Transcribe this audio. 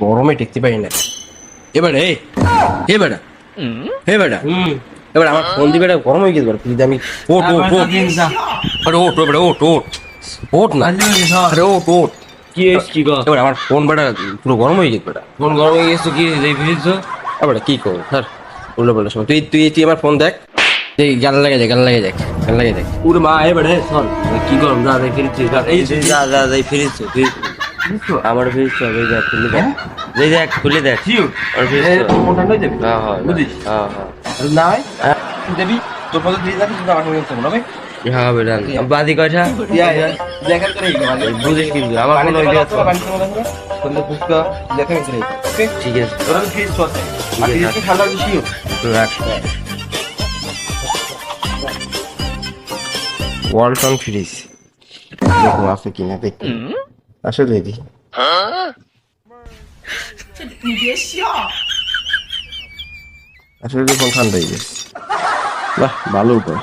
গরমে টেকতে পারি না। এবারে এ বেটা হে বেটা এবার আমার ফোন দিবে এটা গরম হয়ে গেছে প্লিজ আমি ওট ওট ওট আরে ওট ওট ওট ওট ওট না। আরে ওট ওট কি এসছি গো? এবার আমার ফোন বেটা পুরো গরম হয়ে গেছে বেটা। ফোন গরম হয়ে গেছে কি এই ফ্রিজ এবার কি করব স্যার? উল্টো পাল্টা সময়। তুই তুই তুই আমার ফোন দেখ। এই গান লাগে যাক গান লাগে যাক গান লাগে যাক পুরো মা এবারে শোন কি গরম যা দেখ ফ্রিজ এই যা যা যা ফ্রিজ ফ্রিজ আমার ফ্রিজ তো এই দেখ খুলে দেখ। এই দেখ খুলে দেখ। আমার ফ্রিজ তো হ্যাঁ হ্যাঁ বুঝিস? হ্যাঁ হ্যাঁ। না হয়। দেবি তোর পথে দিয়ে যাবি কিন্তু আমার সঙ্গে চলবে হ্যাঁ বেটা বাদি কয়টা দেখা করে বুঝিস কিন্তু আমার কোনো idea আছে। দেখা করে ওকে? ঠিক আছে। তোরা আর ঠিক আছে। ঠান্ডা বেশি তো রাখ। ওয়ালটন ফ্রিজ দেখুন আছে কিনা দেখুন। আসলে দি আসলে দেখুন ঠান্ডা হয়ে গেছে বাহ ভালো উপায়